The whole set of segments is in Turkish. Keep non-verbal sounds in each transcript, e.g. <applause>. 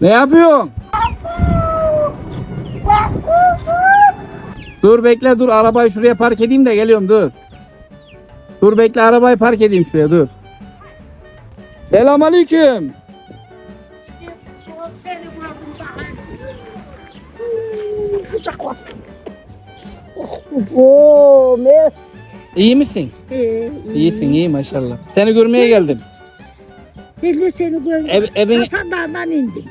Ne yapıyorsun? Dur bekle dur arabayı şuraya park edeyim de geliyorum dur. Dur bekle arabayı park edeyim şuraya dur. Selamünaleyküm. Oo, ne? İyi misin? Ee, İyisin iyi maşallah. Seni görmeye geldim. Hilmi seni gördüm. Ev, evin, Hasan Dağ'dan indim.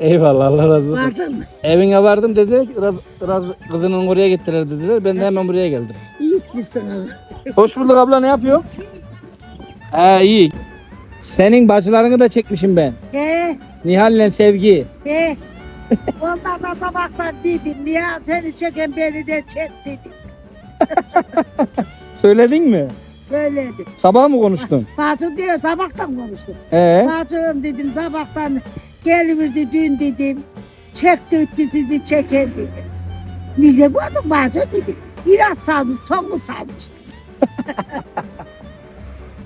Eyvallah Allah razı olsun. Vardın mı? Evine vardım dediler. Biraz, biraz kızının oraya gittiler dediler. Ben de hemen buraya geldim. İyi gitmişsin Allah. Hoş bulduk abla ne yapıyor? Ha iyi. Senin bacılarını da çekmişim ben. He, Nihal'le Sevgi. he. <laughs> Ondan da sabahtan dedim ya seni çeken beni de çek dedim. <laughs> Söyledin mi? Söyledim. Sabah mı konuştun? Bacım diyor sabahtan konuştum. Ee? Bacım dedim sabahtan geliverdi dün dedim. Çekti sizi çeken dedim. Nerede bu adam bacım dedi. Biraz salmış, tongu salmış.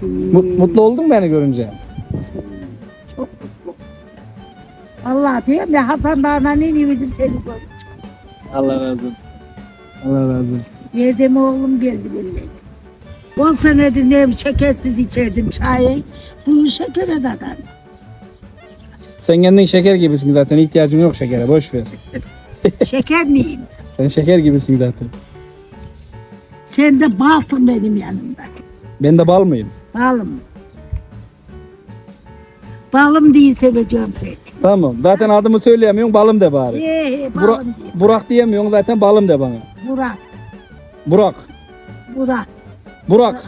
<laughs> Mu- mutlu oldun mu beni görünce? Çok mutlu. Allah diyorum ya Hasan Dağ'ına iniverdim seni gördüm. Allah razı olsun. Allah razı olsun. Nerede mi oğlum geldi benimle. 10 senedir ne şekersiz içerdim çayı. Bunu şekere dadan. Sen kendin şeker gibisin zaten. ihtiyacın yok şekere. Boş ver. <laughs> Şeker miyim? Sen şeker gibisin zaten. Sen de balsın benim yanımda. Ben de bal mıyım? Balım. Balım diye seveceğim seni. Tamam. Zaten adımı söyleyemiyorsun. Balım de bari. He he Burak, balım diye. Burak diyemiyorsun zaten balım de bana. Murat. Burak. Murat. Burak.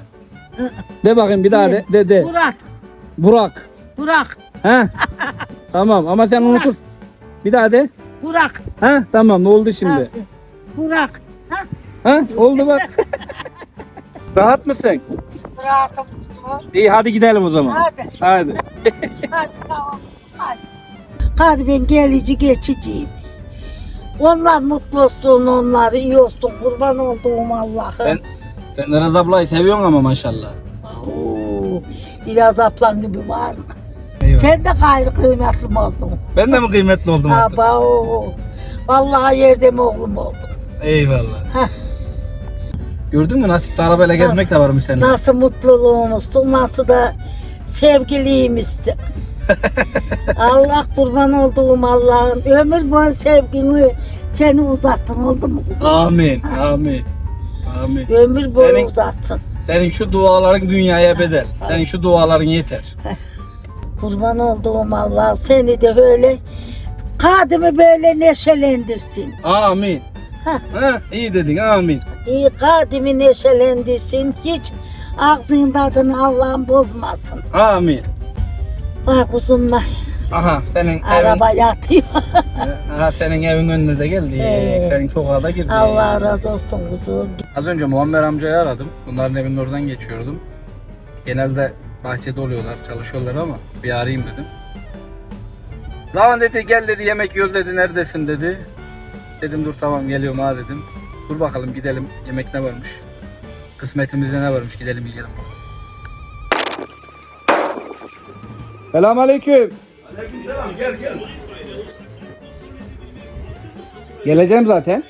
De bakayım bir daha de. De de. Murat. Burak. Burak. He? <laughs> tamam ama sen Burak. unutur. Bir daha de. Burak. He? Tamam ne oldu şimdi? Ha, Burak. Ha? Ha? Oldu bak. <laughs> Rahat mısın? Kuzum. İyi hadi gidelim o zaman. Hadi. Hadi. <laughs> Hadi sağ ol. Hadi. Hadi ben gelici geçiciyim. Onlar mutlu olsun, onlar iyi olsun. Kurban olduğum Allah'ım. Sen sen Iraz ablayı seviyorsun ama maşallah. Oo, biraz aplan gibi var mı? Eyvallah. Sen de gayrı kıymetli oldun? Ben de mi kıymetli oldum artık? Aba o. Vallahi yerde mi oğlum oldun? Eyvallah. Gördün mü nasip arabayla gezmek de varmış senin. Nasıl mutluluğumuzsun, nasıl da sevgiliymişsin. <laughs> Allah kurban olduğum Allah'ım. Ömür boyu sevgini seni uzattın oldu mu kuzum? Amin. Amin. Amin. Ömür boyu Senin- uzatsın. Senin şu duaların dünyaya bedel. Senin şu duaların yeter. Kurban olduğum Allah seni de böyle kadimi böyle neşelendirsin. Amin. Heh. Ha, iyi dedin amin. İyi kadimi neşelendirsin. Hiç ağzının tadını Allah'ım bozmasın. Amin. Bak kuzum bak, Aha senin araba yatıyor. evin, <laughs> aha, senin evin önüne de geldi. Ee, senin sokağa da girdi. Allah razı olsun kuzum. Az önce Muammer amcayı aradım. Bunların evinin oradan geçiyordum. Genelde bahçede oluyorlar, çalışıyorlar ama bir arayayım dedim. Lan dedi gel dedi yemek yiyoruz dedi neredesin dedi. Dedim dur tamam geliyorum ha dedim. Dur bakalım gidelim yemek ne varmış. Kısmetimizde ne varmış gidelim yiyelim. Selam aleyküm. Gel gel. Geleceğim zaten.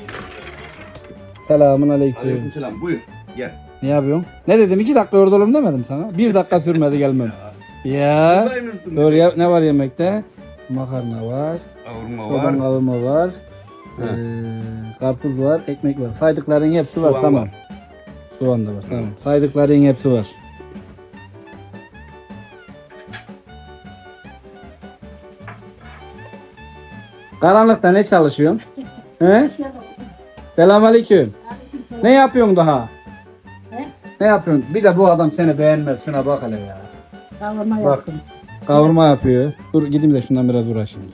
Selamun aleyküm. Aleykümselam buyur. Gel. Ne yapıyorsun? Ne dedim? iki dakika orada olalım demedim sana. Bir dakika sürmedi gelmem. <laughs> Ya. Kolay mısın? Doğru ya, ne var yemekte? Makarna var, Kavurma soğan var. kavurma var, ee, karpuz var, ekmek var. Saydıkların hepsi var Soğan tamam. var. Soğan da var tamam. Saydıkların hepsi var. Karanlıkta ne çalışıyorsun? <laughs> He? Selamünaleyküm. Ne yapıyorsun daha? Ne yapıyorsun? Bir de bu adam seni beğenmez. Şuna bak hele ya. Kavurma Bak yaptım. kavurma yapıyor. Dur gideyim de şundan biraz uğraşayım.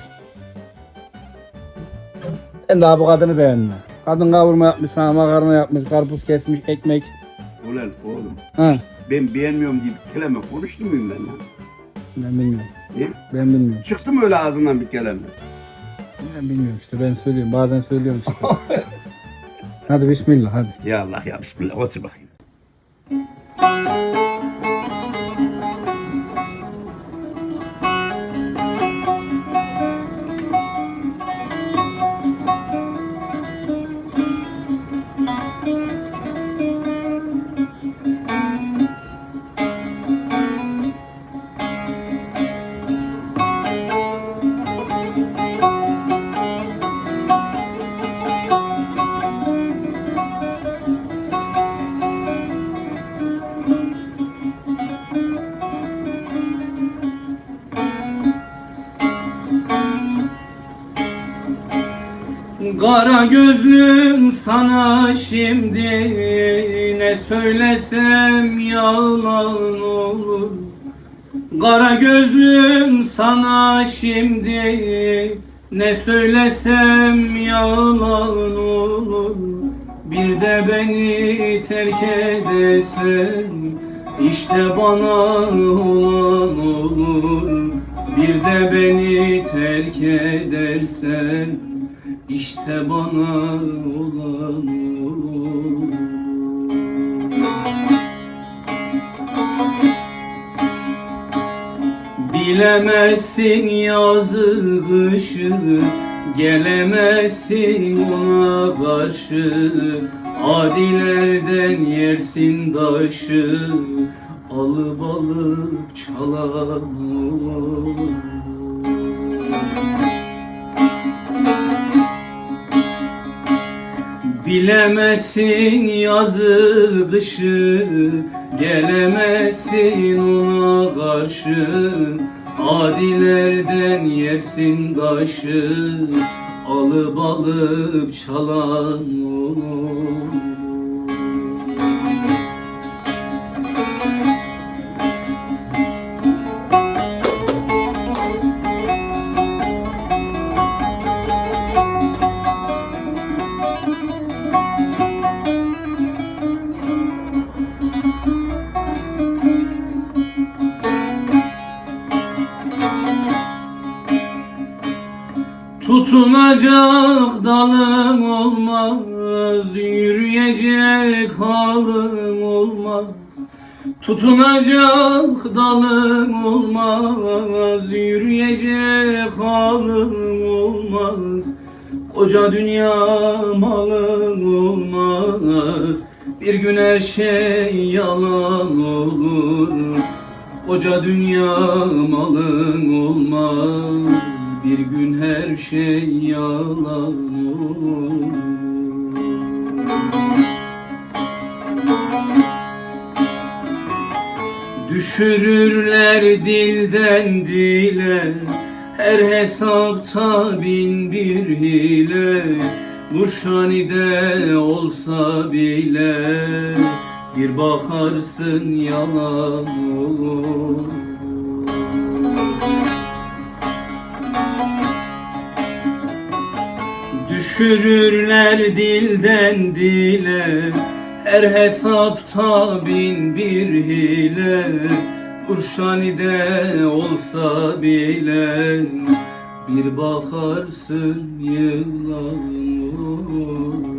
Sen daha bu kadını beğenme. Kadın kavurma yapmış, sana makarna yapmış, karpuz kesmiş, ekmek. Ulan oğlum Ha, ben beğenmiyorum deyip kelime konuştu muyum ben lan? ben bilmiyorum. Değil Ben bilmiyorum. Çıktı mı öyle ağzından bir kelime? Ben bilmiyorum işte ben söylüyorum. Bazen söylüyorum işte. <laughs> hadi bismillah hadi. Ya Allah ya Bismillah otur bakayım. Música Kara gözlüm sana şimdi ne söylesem yalan olur. Kara gözlüm sana şimdi ne söylesem yalan olur. Bir de beni terk edersen işte bana olan olur. Bir de beni terk edersen işte bana olan olur. Bilemezsin yazı kışı Gelemezsin ona karşı. Adilerden yersin daşı Alıp alıp çalan olur Bilemezsin yazı kışı Gelemezsin ona karşı. Adilerden yersin taşı Alıp alıp çalan olur Tutunacak dalım olmaz Yürüyecek halım olmaz. Tutunacak dalım olmaz Yürüyecek halım olmaz. Koca dünya malım olmaz Bir gün her şey yalan olur. Koca dünya malın olmaz Bir gün her şey yalan olur Düşürürler dilden dile Her hesapta bin bir hile. Muşani'de olsa bile Bir bakarsın yalan olur Düşürürler dilden dile Her hesapta bin bir hile. Burşani'de olsa bile Bir bakarsın olur